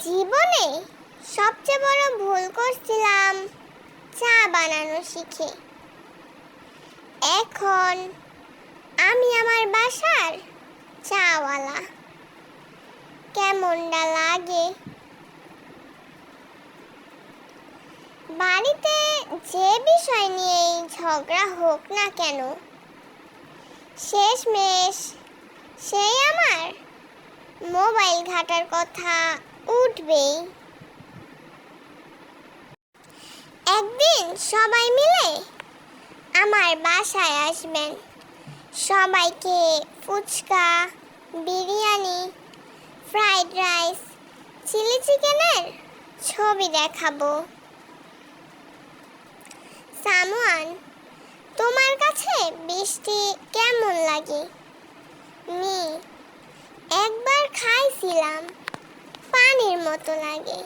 জীবনে সবচেয়ে বড় ভুল করছিলাম চা বানানো শিখে। এখন আমি আমার বাসার চাওয়ালা। কেমনটা লাগে? বাড়িতে যে বিষয় নিয়েই ঝগড়া হোক না কেন, শেষমেশ সেই আমার মোবাইল ঘাটার কথা উঠবেই একদিন সবাই মিলে আমার বাসায় আসবেন। সবাইকে phuchka, biryani, fried rice, chilli চিকেনের ছবি দেখাবো। সামওয়ান, তোমার কাছে বৃষ্টি কেমন লাগে? মি, একবার খাইছিলাম। পানির মতো লাগে।